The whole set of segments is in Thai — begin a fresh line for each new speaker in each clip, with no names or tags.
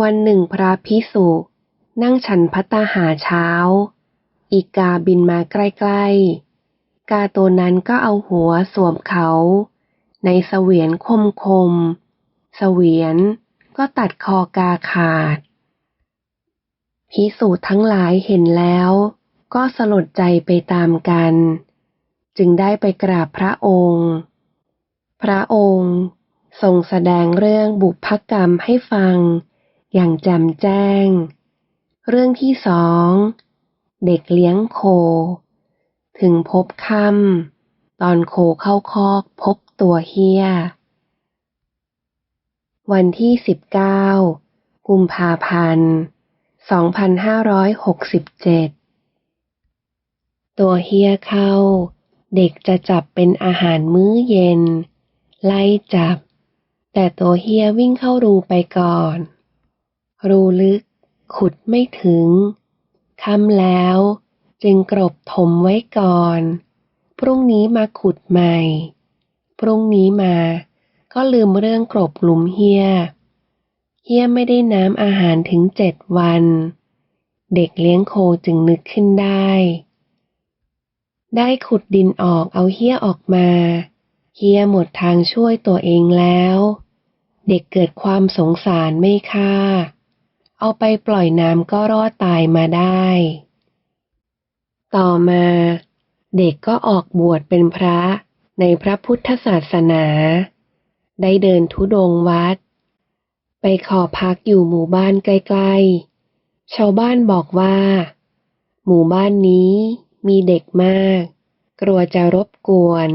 วันหนึ่งพระพิสุนั่งฉันพัตตาหาเช้า อีกาบินมาใกล้ๆ กาตัวนั้นก็เอาหัวสวมเขา ในเสวียนคมคมๆเสวียนก็ตัดคอกาขาด พิสูจน์ทั้งหลายเห็นแล้ว ก็สลดใจไปตามกัน จึงได้ไปกราบพระองค์ พระองค์ทรงแสดงเรื่องบุพกรรมให้ฟัง อย่างแจ่มแจ้ง เรื่องที่สอง เด็กเลี้ยงโค ถึงพบค่ำตอนโคเข้าคอกพบตัวเฮีย วันที่สิบเก้ากุมภาพันธ์สองพันห้าร้อยหกสิบเจ็ดตัวเฮียเข้า เด็กจะจับเป็นอาหารมื้อเย็น ไล่จับ แต่ตัวเฮียวิ่งเข้ารูไปก่อน รูลึก ขุดไม่ถึงค่ำแล้ว จึงกรบถมไว้ก่อน พรุ่งนี้มาขุดใหม่ พรุ่งนี้มา ก็ลืมเรื่องกรบหลุมเฮียเฮียไม่ได้น้ำอาหารถึงเจ็ดวัน เด็กเลี้ยงโคจึงนึกขึ้นได้ ได้ขุดดินออกเอาเฮียออกมาเฮียหมดทางช่วยตัวเองแล้ว เด็กเกิดความสงสารไม่ค่า เอาไปปล่อยน้ำก็รอดตายมาได้ ต่อมา เด็กก็ออกบวชเป็นพระในพระพุทธศาสนา ได้เดินทุดงวัด ไปขอพักอยู่หมู่บ้านใกล้ๆ ชาวบ้านบอกว่า หมู่บ้านนี้มีเด็กมาก กลัวจะรบกวน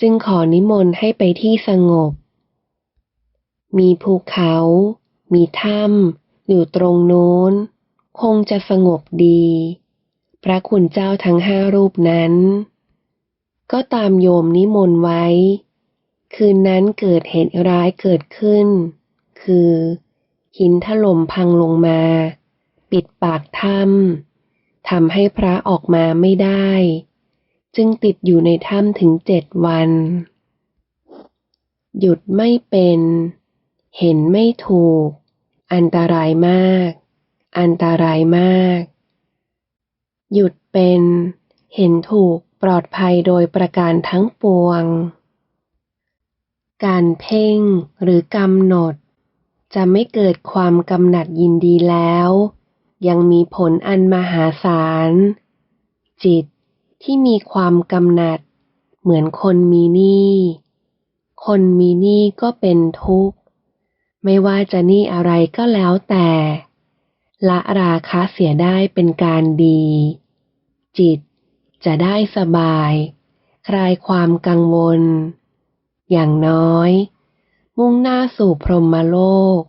จึงขอนิมนต์ให้ไปที่สงบ มีภูเขา มีถ้ำ อยู่ตรงโน้น คงจะสงบดี พระคุณเจ้าทั้งห้ารูปนั้น ก็ตามโยมนิมนต์ไว้ คืนนั้นเกิดเหตุร้ายเกิดขึ้น คือ หินถล่มพังลงมา ปิดปากถ้ำทำให้พระออกมาไม่ได้ จึงติดอยู่ในถ้ำถึงเจ็ดวัน หยุดไม่เป็น เห็นไม่ถูก อันตรายมาก อันตรายมาก หยุดเป็น เห็นถูกปลอดภัยโดยประการทั้งปวง การเพ่งหรือกำหนด จะไม่เกิดความกำหนัดยินดีแล้ว ยังมีผลอันมหาศาล จิตที่มีความกำหนัด เหมือนคนมีหนี้ คนมีหนี้ก็เป็นทุกข์ ไม่ว่าจะหนี้อะไรก็แล้วแต่ ละราคะเสียได้เป็นการดี จิตจะได้สบาย คลายความกังวล อย่างน้อย มุ่งหน้าสู่พรหมโลก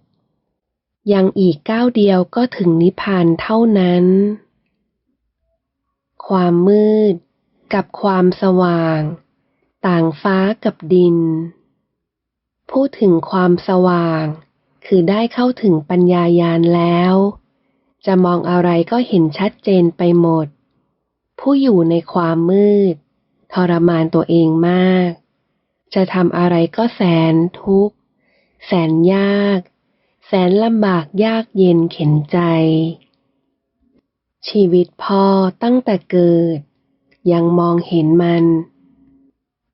ยังอีกก้าวเดียวก็ถึงนิพพานเท่านั้น ความมืดกับความสว่าง ต่างฟ้ากับดิน พูดถึงความสว่าง คือได้เข้าถึงปัญญายาณแล้ว จะมองอะไรก็เห็นชัดเจนไปหมด ผู้อยู่ในความมืด ทรมานตัวเองมาก จะทำอะไรก็แสนทุกข์ แสนยาก แสนลำบากยากเย็นเข็นใจ ชีวิตพ่อตั้งแต่เกิด ยังมองเห็นมัน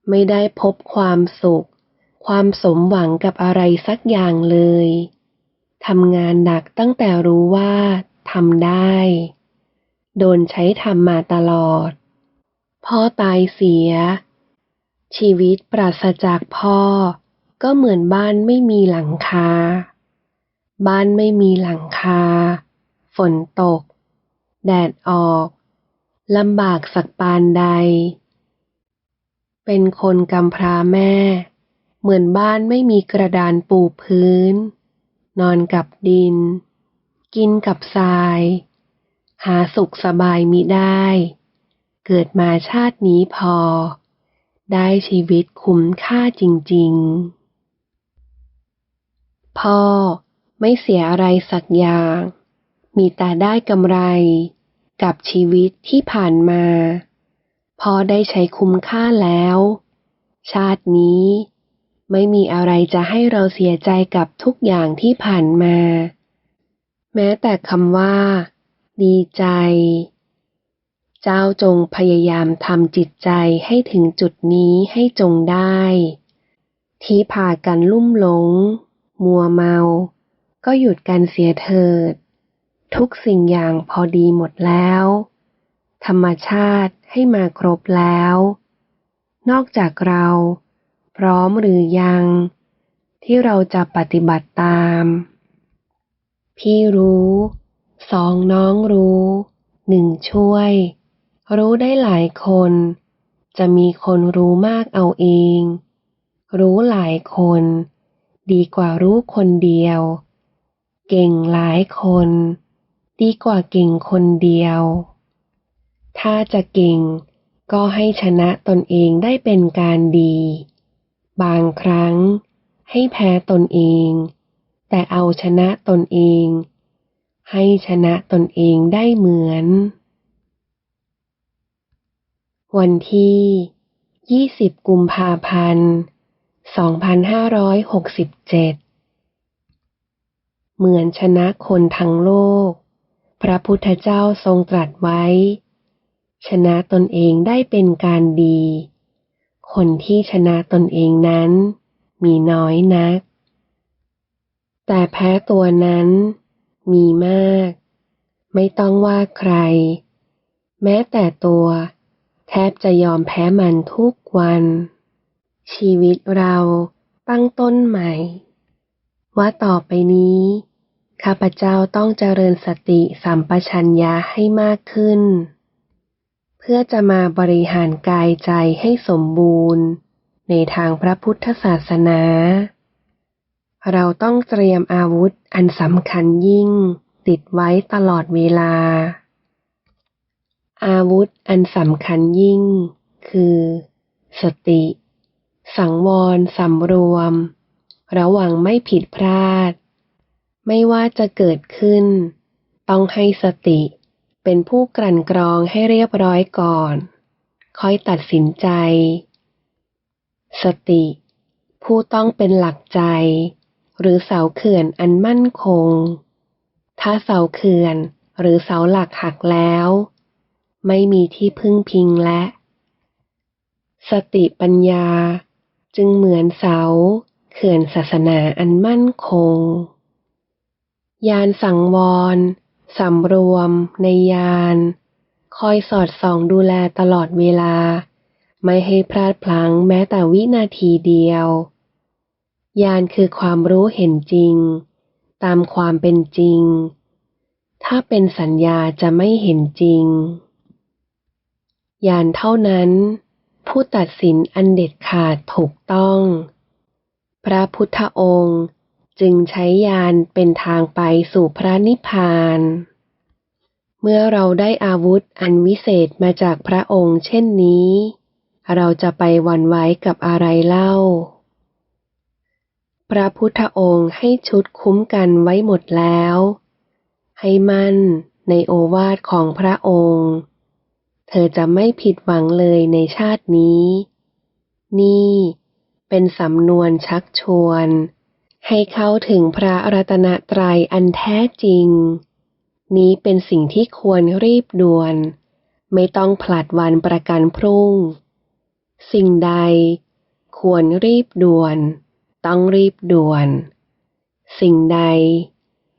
ไม่ได้พบความสุข ความสมหวังกับอะไรสักอย่างเลยทำงานหนักตั้งแต่รู้ว่าทำได้ โดนใช้ทำมาตลอด พ่อตายเสีย ชีวิตปราศจากพ่อ ก็เหมือนบ้านไม่มีหลังคา บ้านไม่มีหลังคา ฝนตก แดดออกลำบากสักปานใด เป็นคนกำพร้าแม่ เหมือนบ้านไม่มีกระดานปูพื้น นอนกับดิน กินกับทราย หาสุขสบายมิได้ เกิดมาชาตินี้พอ ได้ชีวิตคุ้มค่าจริง ๆ พ่อไม่เสียอะไรสักอย่าง มีแต่ได้กำไรกับชีวิตที่ผ่านมา พอได้ใช้คุ้มค่าแล้ว ชาตินี้ ไม่มีอะไรจะให้เราเสียใจกับทุกอย่างที่ผ่านมา แม้แต่คำว่า ดีใจ เจ้าจงพยายามทำจิตใจให้ถึงจุดนี้ให้จงได้ ที่พากันลุ่มหลง มัวเมา ก็หยุดกันเสียเถิด ทุกสิ่งอย่างพอดีหมดแล้ว ธรรมชาติให้มาครบแล้ว นอกจากเรา พร้อมหรือยัง ที่เราจะปฏิบัติตาม พี่รู้สองน้องรู้หนึ่งช่วย รู้ได้หลายคน จะมีคนรู้มากเอาเอง รู้หลายคน ดีกว่ารู้คนเดียว เก่งหลายคน ดีกว่าเก่งคนเดียว ถ้าจะเก่งก็ให้ชนะตนเองได้เป็นการดี บางครั้ง ให้แพ้ตนเอง แต่เอาชนะตนเอง ให้ชนะตนเองได้เหมือน วันที่ 20 กุมภาพันธ์ 2567 เหมือนชนะคนทั้งโลก พระพุทธเจ้าทรงตรัสไว้ ชนะตนเองได้เป็นการดี คนที่ชนะตนเองนั้น มีน้อยนัก แต่แพ้ตัวนั้น มีมาก ไม่ต้องว่าใคร แม้แต่ตัว แทบจะยอมแพ้มันทุกวัน ชีวิตเราตั้งต้นใหม่ ว่าต่อไปนี้ ข้าพเจ้าต้องเจริญสติสัมปชัญญะให้มากขึ้น เพื่อจะมาบริหารกายใจให้สมบูรณ์ ในทางพระพุทธศาสนา เราต้องเตรียมอาวุธอันสำคัญยิ่ง ติดไว้ตลอดเวลา อาวุธอันสำคัญยิ่ง คือ สติ สังวรสำรวม ระวังไม่ผิดพลาด ไม่ว่าจะเกิดขึ้น ต้องให้สติ เป็นผู้กลั่นกรองให้เรียบร้อยก่อน ค่อยตัดสินใจ สติ ผู้ต้องเป็นหลักใจ หรือเสาเขื่อนอันมั่นคง ถ้าเสาเขื่อนหรือเสาหลักหักแล้ว ไม่มีที่พึ่งพิงและ สติปัญญาจึงเหมือนเสา เขื่อนศาสนาอันมั่นคง ยานสังวร สำรวม ในยาน คอยสอดส่องดูแลตลอดเวลา ไม่ให้พลาดพลั้งแม้แต่วินาทีเดียว ยานคือความรู้เห็นจริง ตามความเป็นจริง ถ้าเป็นสัญญาจะไม่เห็นจริง ยานเท่านั้น ผู้ตัดสินอันเด็ดขาดถูกต้อง พระพุทธองค์ จึงใช้ยานเป็นทางไปสู่พระนิพพาน เมื่อเราได้อาวุธอันวิเศษมาจากพระองค์เช่นนี้ เราจะไปวันไว้กับอะไรเล่า พระพุทธองค์ให้ชุดคุ้มกันไว้หมดแล้ว ให้มั่นในโอวาทของพระองค์ เธอจะไม่ผิดหวังเลยในชาตินี้ นี่เป็นสำนวนชักชวน ให้เข้าถึงพระรัตนตรัยอันแท้จริง นี้เป็นสิ่งที่ควรรีบด่วน ไม่ต้องผลัดวันประกันพรุ่ง สิ่งใด ควรรีบด่วน ต้องรีบด่วน สิ่งใด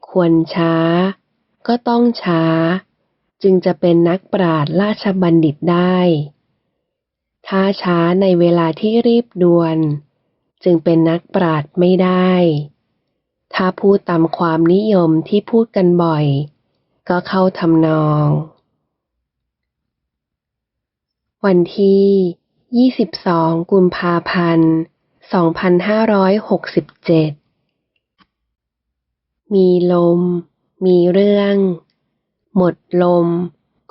ควรช้า ก็ต้องช้า จึงจะเป็นนักปราชญ์ราชบัณฑิตได้ ถ้าช้าในเวลาที่รีบด่วน จึงเป็นนักปราชญ์ไม่ได้ ถ้าพูดตามความนิยมที่พูดกันบ่อย ก็เข้าทำนอง วันที่ 22 กุมภาพันธ์ 2567 มีลม มีเรื่อง หมดลม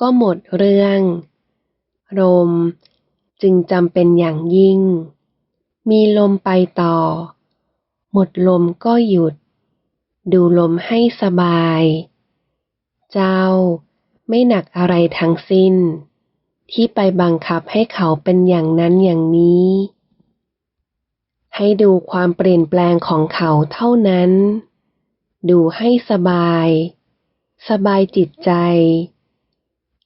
ก็หมดเรื่องลมจึงจำเป็นอย่างยิ่ง มีลมไปต่อ หมดลมก็หยุด ดูลมให้สบาย เจ้าไม่หนักอะไรทั้งสิ้น ที่ไปบังคับให้เขาเป็นอย่างนั้นอย่างนี้ ให้ดูความเปลี่ยนแปลงของเขาเท่านั้น ดูให้สบาย สบายจิตใจ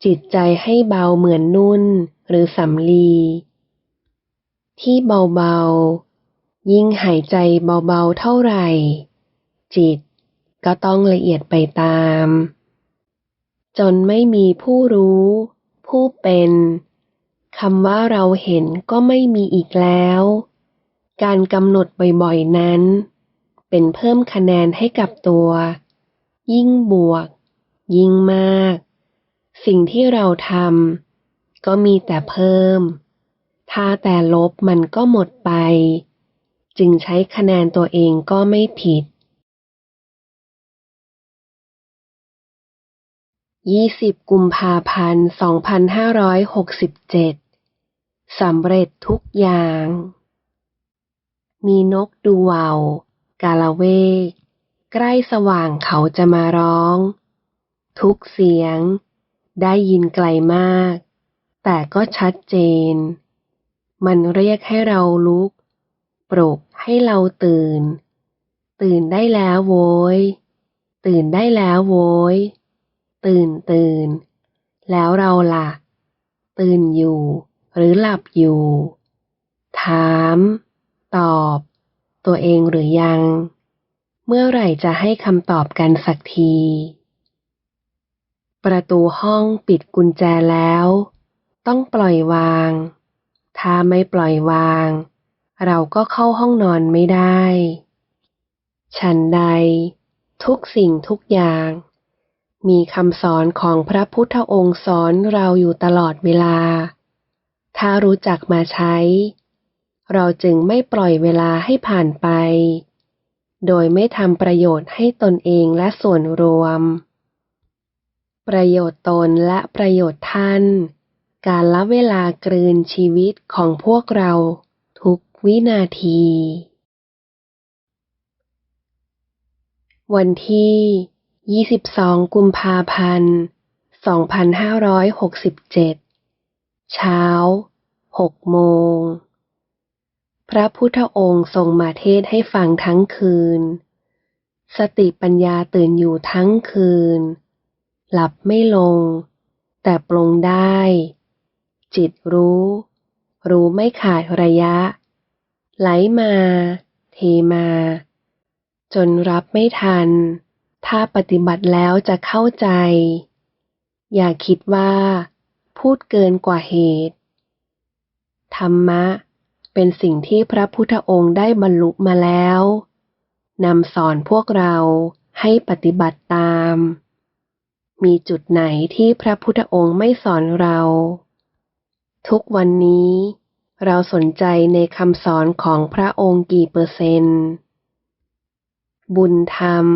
จิตใจให้เบาเหมือนนุ่นหรือสำลี ที่เบาๆ ยิ่งหายใจเบาๆเท่าไหร่ จิตก็ต้องละเอียดไปตาม จนไม่มีผู้รู้ ผู้เป็นคำว่าเราเห็นก็ไม่มีอีกแล้ว การกำหนดบ่อยๆนั้น เป็นเพิ่มคะแนนให้กับตัว ยิ่งบวก ยิ่งมาก สิ่งที่เราทำก็มีแต่เพิ่ม ถ้าแต่ลบมันก็หมดไป จึงใช้คะแนนตัวเองก็ไม่ผิด20กุมภาพันธ์ 2567 สำเร็จทุกอย่าง มีนกดูว่าวกาละเวก ใกล้สว่างเขาจะมาร้อง ทุกเสียง ได้ยินไกลมาก แต่ก็ชัดเจน มันเรียกให้เราลุก ปลุกให้เราตื่น ตื่นได้แล้วโว้ย ตื่นได้แล้วโว้ย ตื่นตื่น แล้วเราล่ะ ตื่นอยู่ หรือหลับอยู่ ถาม ตอบ ตัวเองหรือยัง เมื่อไหร่จะให้คำตอบกันสักที ประตูห้องปิดกุญแจแล้ว ต้องปล่อยวาง ถ้าไม่ปล่อยวาง เราก็เข้าห้องนอนไม่ได้ ฉันใด ทุกสิ่งทุกอย่าง มีคำสอนของพระพุทธองค์สอนเราอยู่ตลอดเวลา ถ้ารู้จักมาใช้ เราจึงไม่ปล่อยเวลาให้ผ่านไป โดยไม่ทำประโยชน์ให้ตนเองและส่วนรวม ประโยชน์ตนและประโยชน์ท่าน การละเวลากลืนชีวิตของพวกเราทุกวินาที วันที่ 22 กุมภาพันธ์ 2567 เช้า 6 โมง พระพุทธองค์ทรงมาเทศให้ฟังทั้งคืน สติปัญญาตื่นอยู่ทั้งคืน หลับไม่ลง แต่ปลงได้ จิตรู้ รู้ไม่ขาดระยะ ไหลมา เทมา จนรับไม่ทัน ถ้าปฏิบัติแล้วจะเข้าใจ อย่าคิดว่า พูดเกินกว่าเหตุ ธรรมะ เป็นสิ่งที่พระพุทธองค์ได้บรรลุมาแล้วนำสอนพวกเราให้ปฏิบัติตาม มีจุดไหนที่พระพุทธองค์ไม่สอนเรา ทุกวันนี้ เราสนใจในคำสอนของพระองค์กี่เปอร์เซนต์ บุญธรรม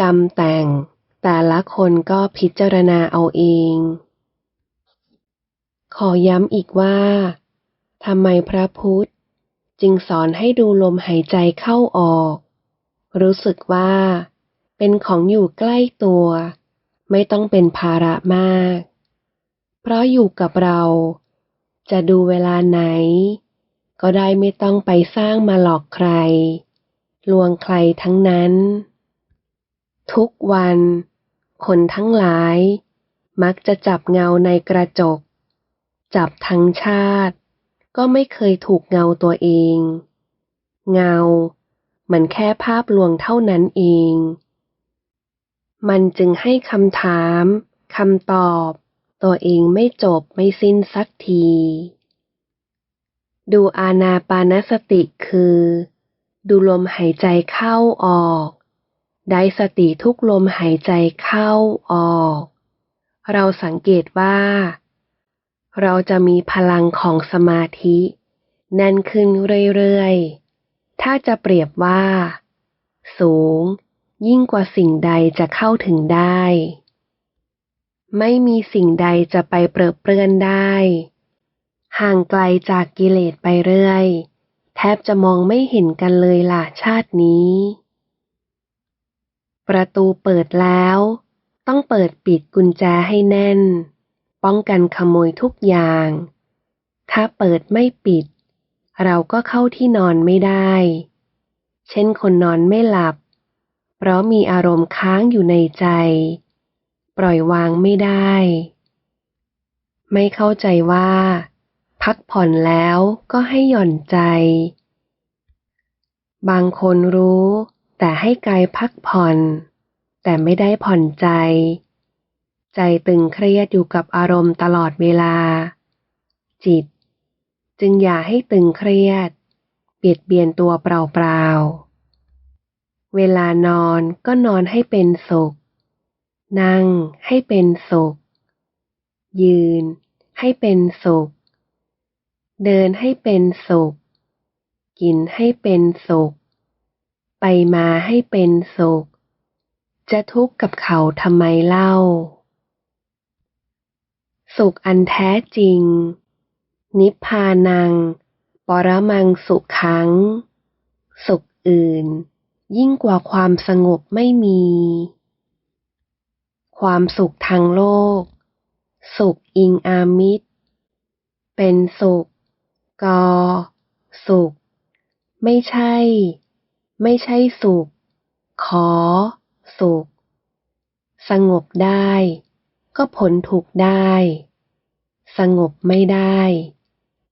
กรรมแต่ง แต่ละคนก็พิจารณาเอาเอง ขอย้ำอีกว่าทำไมพระพุทธ จึงสอนให้ดูลมหายใจเข้าออก รู้สึกว่า เป็นของอยู่ใกล้ตัว ไม่ต้องเป็นภาระมาก เพราะอยู่กับเรา จะดูเวลาไหน ก็ได้ไม่ต้องไปสร้างมาหลอกใคร ลวงใครทั้งนั้น ทุกวัน คนทั้งหลาย มักจะจับเงาในกระจก จับทั้งชาติ ก็ไม่เคยถูกเงาตัวเอง เงา มันแค่ภาพลวงเท่านั้นเอง มันจึงให้คำถามคำตอบ ตัวเองไม่จบไม่สิ้นสักที ดูอานาปานสติคือ ดูลมหายใจเข้าออก ได้สติทุกลมหายใจเข้าออก เราสังเกตว่า เราจะมีพลังของสมาธิแน่นขึ้นเรื่อยๆ ถ้าจะเปรียบว่า สูงยิ่งกว่าสิ่งใดจะเข้าถึงได้ ไม่มีสิ่งใดจะไปเปรอะเปื้อนได้ ห่างไกลจากกิเลสไปเรื่อย แทบจะมองไม่เห็นกันเลยล่ะชาตินี้ ประตูเปิดแล้ว ต้องเปิดปิดกุญแจให้แน่น ป้องกันขโมยทุกอย่าง ถ้าเปิดไม่ปิด เราก็เข้าที่นอนไม่ได้ เช่นคนนอนไม่หลับ เพราะมีอารมณ์ค้างอยู่ในใจ ปล่อยวางไม่ได้ ไม่เข้าใจว่า พักผ่อนแล้วก็ให้หย่อนใจ บางคนรู้แต่ให้กายพักผ่อน แต่ไม่ได้ผ่อนใจ ใจตึงเครียดอยู่กับอารมณ์ตลอดเวลา จิต จึงอย่าให้ตึงเครียด เบียดเบียนตัวเปล่าๆเวลานอนก็นอนให้เป็นสุข นั่งให้เป็นสุข ยืนให้เป็นสุข เดินให้เป็นสุข กินให้เป็นสุข ไปมาให้เป็นสุข จะทุกข์กับเขาทำไมเล่า สุขอันแท้จริง นิพพานัง ปรมังสุขขัง สุขอื่น ยิ่งกว่าความสงบไม่มี ความสุขทางโลก สุขอิงอามิตร เป็นสุข กอ สุข ไม่ใช่ ไม่ใช่สุข ขอ สุข สงบได้ ก็ผลถูกได้ สงบไม่ได้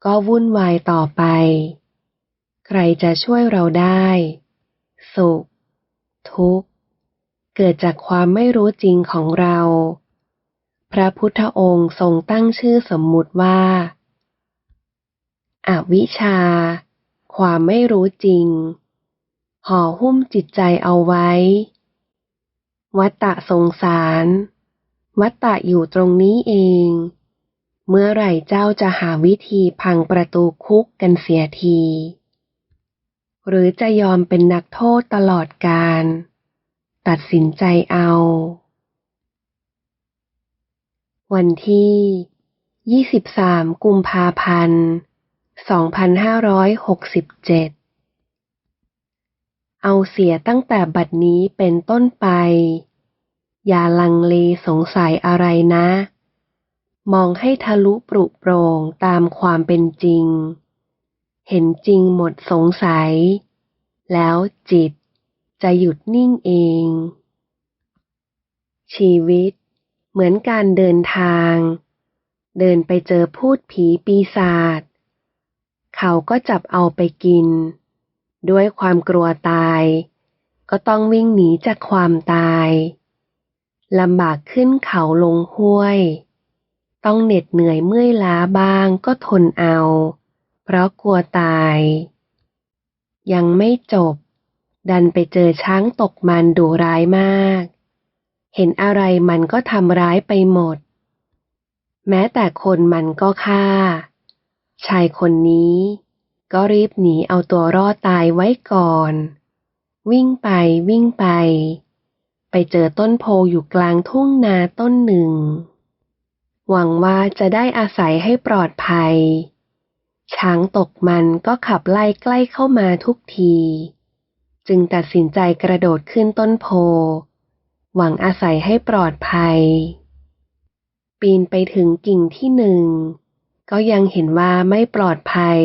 ก็วุ่นวายต่อไป ใครจะช่วยเราได้ สุข ทุกข์ เกิดจากความไม่รู้จริงของเรา พระพุทธองค์ทรงตั้งชื่อสมมุติว่าอาวิชชา ความไม่รู้จริง ห่อหุ้มจิตใจเอาไว้ วัตตะสงสาร วัตตะอยู่ตรงนี้เอง เมื่อไหร่เจ้าจะหาวิธีพังประตูคุกกันเสียที หรือจะยอมเป็นนักโทษตลอดกาล ตัดสินใจเอา วันที่ 23 กุมภาพันธ์ 2567 เอาเสียตั้งแต่บัดนี้เป็นต้นไป อย่าลังเลสงสัยอะไรนะ มองให้ทะลุปรุโปร่งตามความเป็นจริง เห็นจริงหมดสงสัย แล้วจิต จะหยุดนิ่งเอง ชีวิต เหมือนการเดินทาง เดินไปเจอพูดผีปีศาจเขาก็จับเอาไปกิน ด้วยความกลัวตาย ก็ต้องวิ่งหนีจากความตายลำบากขึ้นเขาลงห้วย ต้องเหน็ดเหนื่อยเมื่อยล้าบ้างก็ทนเอา เพราะกลัวตาย ยังไม่จบ ดันไปเจอช้างตกมันดุร้ายมาก เห็นอะไรมันก็ทำร้ายไปหมด แม้แต่คนมันก็ฆ่า ชายคนนี้ก็รีบหนีเอาตัวรอดตายไว้ก่อน วิ่งไปวิ่งไป ไปเจอต้นโพอยู่กลางทุ่งนาต้นหนึ่ง หวังว่าจะได้อาศัยให้ปลอดภัย ช้างตกมันก็ขับไล่ใกล้เข้ามาทุกที จึงตัดสินใจกระโดดขึ้นต้นโพ หวังอาศัยให้ปลอดภัย ปีนไปถึงกิ่งที่หนึ่ง ก็ยังเห็นว่าไม่ปลอดภัย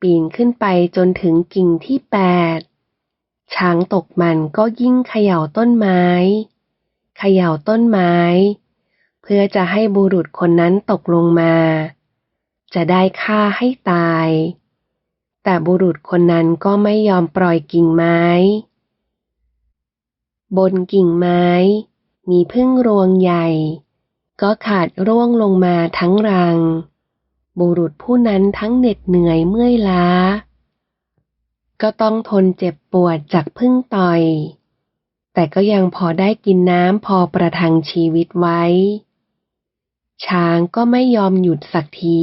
ปีนขึ้นไปจนถึงกิ่งที่แปดช้างตกมันก็ยิ่งเขย่าต้นไม้ เขย่าต้นไม้ เพื่อจะให้บุรุษคนนั้นตกลงมา จะได้ฆ่าให้ตาย แต่บุรุษคนนั้นก็ไม่ยอมปล่อยกิ่งไม้ บนกิ่งไม้ มีพึ่งรวงใหญ่ ก็ขาดร่วงลงมาทั้งรัง บุรุษผู้นั้นทั้งเหน็ดเหนื่อยเมื่อยล้า ก็ต้องทนเจ็บปวดจากพึ่งต่อย แต่ก็ยังพอได้กินน้ำพอประทังชีวิตไว้ ช้างก็ไม่ยอมหยุดสักที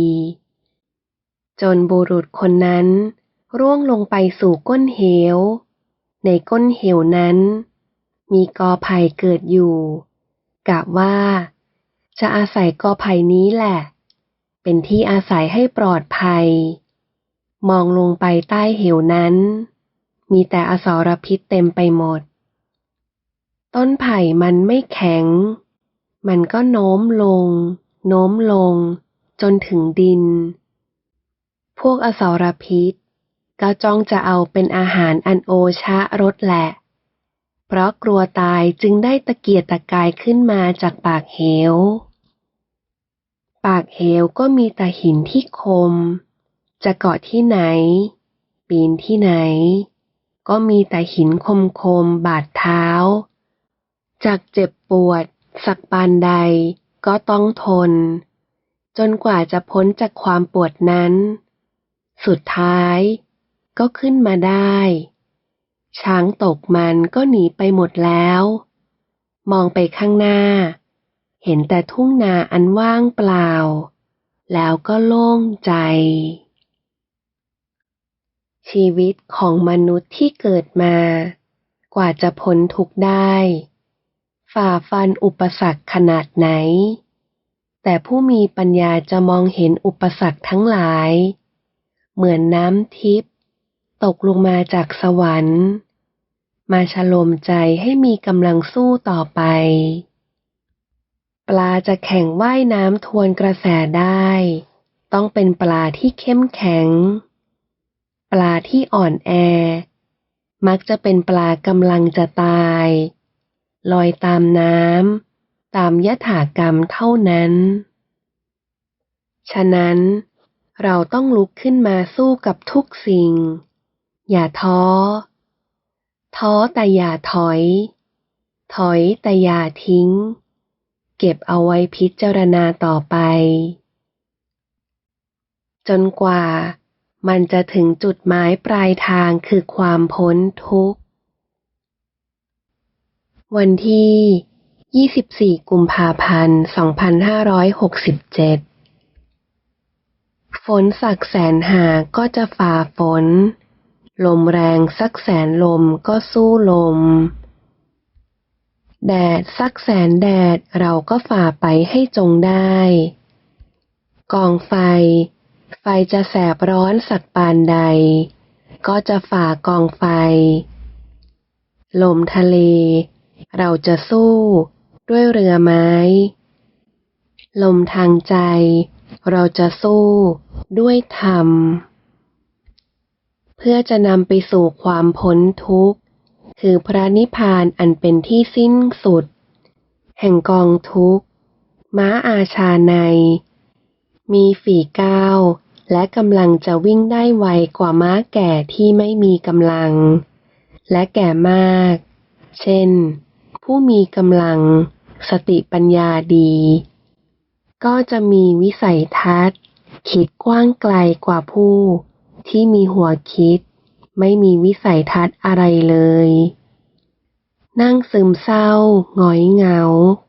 จนบุรุษคนนั้น ร่วงลงไปสู่ก้นเหว ในก้นเหวนั้น มีกอไผ่เกิดอยู่กะว่า จะอาศัยกอไผ่นี้แหละ เป็นที่อาศัยให้ปลอดภัย มองลงไปใต้เหวนั้น มีแต่อสรพิษเต็มไปหมด ต้นไผ่มันไม่แข็ง มันก็โน้มลง โน้มลง จนถึงดิน พวกอสรพิษ ก็จ้องจะเอาเป็นอาหารอันโอชะรสแหละ เพราะกลัวตายจึงได้ตะเกียกตะกายขึ้นมาจากปากเหว ปากเหวก็มีแต่หินที่คม จะเกาะที่ไหน ปีนที่ไหน ก็มีแต่หินคมๆบาดเท้า จากเจ็บปวด สักปานใดก็ต้องทนจนกว่าจะพ้นจากความปวดนั้น สุดท้ายก็ขึ้นมาได้ ช้างตกมันก็หนีไปหมดแล้ว มองไปข้างหน้า เห็นแต่ทุ่งนาอันว่างเปล่า แล้วก็โล่งใจ ชีวิตของมนุษย์ที่เกิดมา กว่าจะพ้นทุกข์ได้ ฝ่าฟันอุปสรรคขนาดไหน แต่ผู้มีปัญญาจะมองเห็นอุปสรรคทั้งหลาย เหมือนน้ำทิพย์ตกลงมาจากสวรรค์ มาฉลมใจให้มีกำลังสู้ต่อไป ปลาจะแข่งว่ายน้ำทวนกระแสได้ ต้องเป็นปลาที่เข้มแข็ง ปลาที่อ่อนแอ มักจะเป็นปลากำลังจะตาย ลอยตามน้ำตามยถากรรมเท่านั้น ฉะนั้น เราต้องลุกขึ้นมาสู้กับทุกสิ่ง อย่าท้อ ท้อแต่อย่าถอย ถอยแต่อย่าทิ้ง เก็บเอาไว้พิจารณาต่อไป จนกว่ามันจะถึงจุดหมายปลายทางคือความพ้นทุกข์ วันที่ 24 กุมภาพันธ์ 2567 ฝนสักแสนหาก็จะฝ่าฝน ลมแรงสักแสนลมก็สู้ลม แดดสักแสนแดดเราก็ฝ่าไปให้จงได้ กองไฟ ไฟจะแสบร้อนสักปานใด ก็จะฝ่ากองไฟ ลมทะเล เราจะสู้ ด้วยเรือไม้ ลมทางใจ เราจะสู้ ด้วยธรรม เพื่อจะนำไปสู่ความพ้นทุกข์ คือพระนิพพานอันเป็นที่สิ้นสุด แห่งกองทุกข์ ม้าอาชาใน มีฝีก้าวและกำลังจะวิ่งได้ไวกว่าม้าแก่ที่ไม่มีกำลัง และแก่มาก เช่น ผู้มีกำลังสติปัญญาดี ก็จะมีวิสัยทัศน์ คิดกว้างไกลกว่าผู้ ที่มีหัวคิด ไม่มีวิสัยทัศน์อะไรเลย นั่งซึมเศร้าหงอยเหงา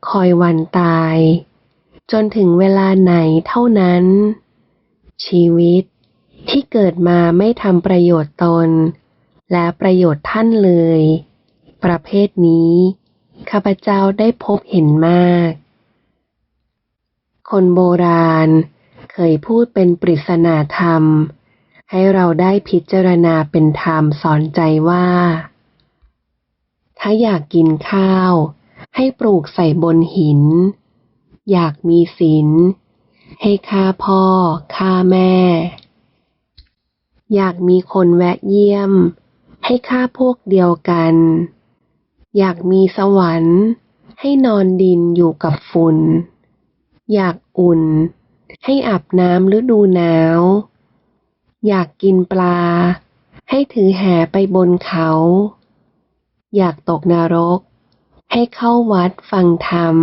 คอยวันตาย จนถึงเวลาไหนเท่านั้น ชีวิตที่เกิดมาไม่ทำประโยชน์ตน และประโยชน์ท่านเลย ประเภทนี้ข้าพเจ้าได้พบเห็นมาก คนโบราณ เคยพูดเป็นปริศนาธรรม ให้เราได้พิจารณาเป็นธรรมสอนใจว่า ถ้าอยากกินข้าว ให้ปลูกใส่บนหิน อยากมีศีลให้ฆ่าพ่อฆ่าแม่ อยากมีคนแวะเยี่ยม ให้ฆ่าพวกเดียวกัน อยากมีสวรรค์ ให้นอนดินอยู่กับฝุ่น อยากอุ่น ให้อาบน้ำฤดูหนาว อยากกินปลา ให้ถือแหไปบนเขา อยากตกนรก ให้เข้าวัดฟังธรรม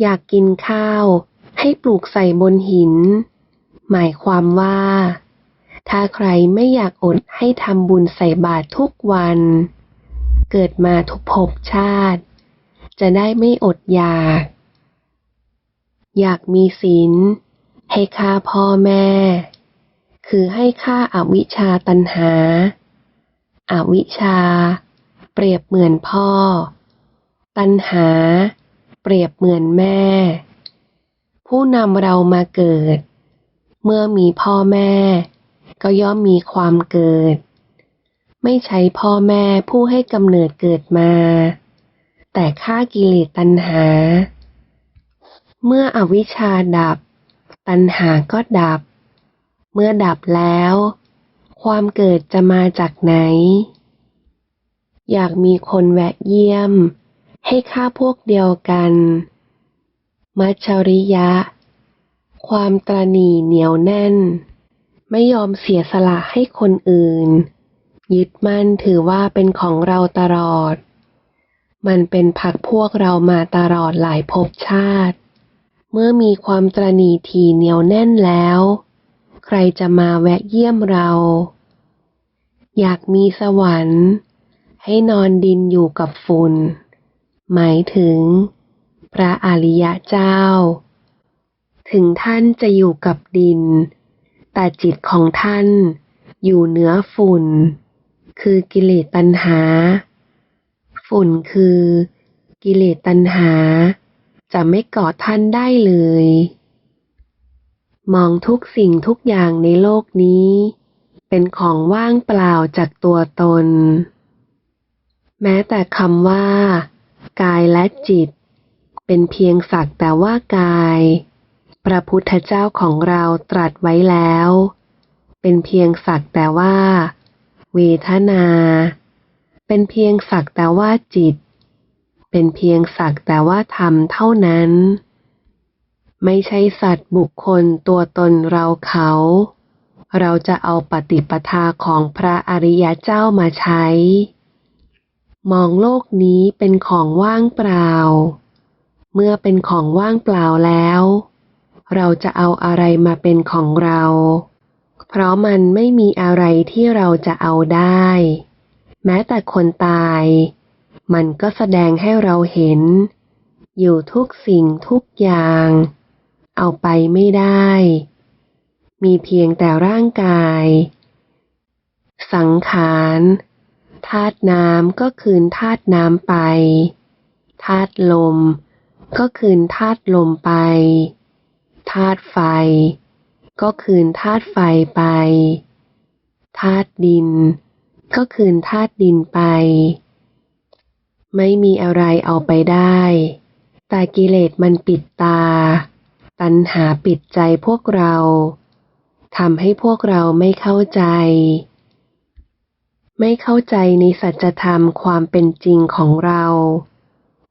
อยากกินข้าว ให้ปลูกใส่บนหิน หมายความว่า ถ้าใครไม่อยากอดให้ทำบุญใส่บาตรทุกวัน เกิดมาทุกภพชาติ จะได้ไม่อดอยาก อยากมีศีล ให้ฆ่าพ่อแม่ คือให้ฆ่าอาวิชชาตัณหาอาวิชชา เปรียบเหมือนพ่อ ตัณหา เปรียบเหมือนแม่ ผู้นำเรามาเกิด เมื่อมีพ่อแม่ ก็ย่อมมีความเกิด ไม่ใช่พ่อแม่ผู้ให้กำเนิดเกิดมา แต่ฆ่ากิเลสตัณหา เมื่ออวิชชาดับ ตัณหาก็ดับ เมื่อดับแล้ว ความเกิดจะมาจากไหน อยากมีคนแวะเยี่ยม ให้ค่าพวกเดียวกัน มัชริยะ ความตรณีเหนียวแน่น ไม่ยอมเสียสละให้คนอื่น ยึดมั่นถือว่าเป็นของเราตลอด มันเป็นพักพวกเรามาตลอดหลายภพชาติ เมื่อมีความตรณีทีเหนียวแน่นแล้ว ใครจะมาแวะเยี่ยมเรา อยากมีสวรรค์ ให้นอนดินอยู่กับฝุ่น หมายถึง พระอริยะเจ้า ถึงท่านจะอยู่กับดิน แต่จิตของท่านอยู่เหนือฝุ่น คือกิเลสตัณหา ฝุ่นคือกิเลสตัณหา จะไม่เกาะท่านได้เลย มองทุกสิ่งทุกอย่างในโลกนี้ เป็นของว่างเปล่าจากตัวตน แม้แต่คำว่า กายและจิต เป็นเพียงสักแต่ว่ากาย พระพุทธเจ้าของเราตรัสไว้แล้ว เป็นเพียงสักแต่ว่า เวทนา เป็นเพียงสักแต่ว่าจิต เป็นเพียงสักแต่ว่าธรรมเท่านั้น ไม่ใช่สัตว์บุคคลตัวตนเราเขา เราจะเอาปฏิปทาของพระอริยเจ้ามาใช้ มองโลกนี้เป็นของว่างเปล่า เมื่อเป็นของว่างเปล่าแล้ว เราจะเอาอะไรมาเป็นของเรา เพราะมันไม่มีอะไรที่เราจะเอาได้ แม้แต่คนตาย มันก็แสดงให้เราเห็น อยู่ทุกสิ่งทุกอย่าง เอาไปไม่ได้ มีเพียงแต่ร่างกาย สังขารธาตุน้ำก็คืนธาตุน้ำไปธาตุลม ก็คืนธาตุลมไปธาตุไฟ ก็คืนธาตุไฟไปธาตุดิน ก็คืนธาตุดินไป ไม่มีอะไรเอาไปได้ แต่กิเลสมันปิดตา ตัณหาปิดใจพวกเราทำให้พวกเราไม่เข้าใจ ไม่เข้าใจในสัจธรรมความเป็นจริงของเรา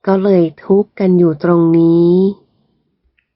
ก็เลยทุกข์กันอยู่ตรงนี้